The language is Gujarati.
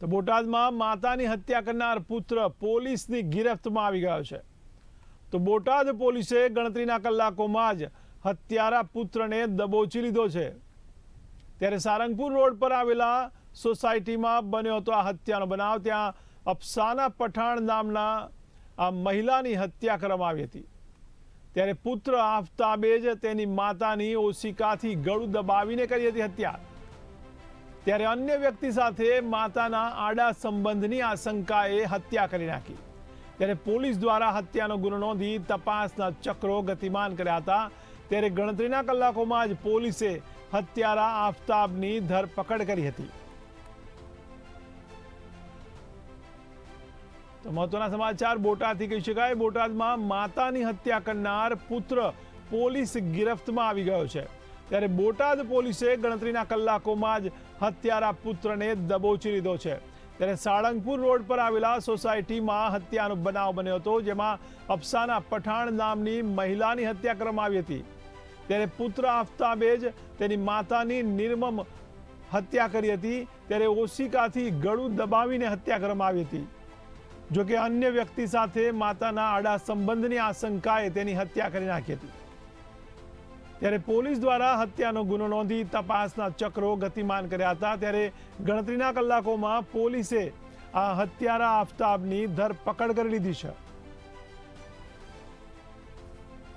તો બોટાદમાં માતાની હત્યા કરનાર પુત્ર પોલીસની ગિરફ્તમાં આવી ગયો છે. તો બોટાદ પોલીસે ગણતરીના કલાકોમાં જ હત્યારા પુત્રને દબોચી લીધો છે. ત્યારે સારંગપુર રોડ પર આવેલા સોસાયટીમાં બન્યો હતો આ હત્યાનો બનાવ. ત્યાં અફસાના પઠાણ નામના આ મહિલાની હત્યા કરવામાં આવી હતી. ત્યારે પુત્ર આફતાબે જ તેની માતાની ઓશિકાથી ગળું દબાવીને કરી હતી હત્યા. ત્યારે અન્ય વ્યક્તિ સાથે માતાના આડા સંબંધની આશંકાએ હત્યા કરી નાખી. ત્યારે પોલીસ દ્વારા હત્યાનો ગુનો નોંધી તપાસના ચક્રો ગતિમાન કર્યા હતા. ત્યારે ગણતરીના કલાકોમાં જ પોલીસે હત્યારા આફતાબની ધરપકડ કરી હતી. તો મહત્વના સમાચાર બોટાદથી કહી શકાય. બોટાદમાં માતાની હત્યા કરનાર પુત્ર પોલીસ ગિરફ્તમાં આવી ગયો છે. ત્યારે બોટાદ પોલીસે ગણતરીના કલાકોમાં જ હત્યારા પુત્રને દબોચી લીધો છે. ત્યારે સાળંગપુર રોડ પર આવેલા સોસાયટીમાં હત્યાનો બનાવ બન્યો હતો, જેમાં અફસાના પઠાણ નામની મહિલાની હત્યા કરવામાં આવી હતી. ત્યારે પુત્ર આફતાબે જ તેની માતાની નિર્મમ હત્યા કરી હતી, ત્યારે ઓશિકાથી ગળું દબાવીને હત્યા કરવામાં આવી હતી. જોકે અન્ય વ્યક્તિ સાથે માતાના આડા સંબંધની આશંકાએ તેની હત્યા કરી નાખી હતી. ત્યારે પોલીસ દ્વારા હત્યાનો ગુનો નોંધી તપાસના ચક્રો ગતિમાન કર્યા હતા. ત્યારે ગણતરીના કલાકોમાં પોલીસે આ હત્યારા આફતાબની ધરપકડ કરી લીધી છે.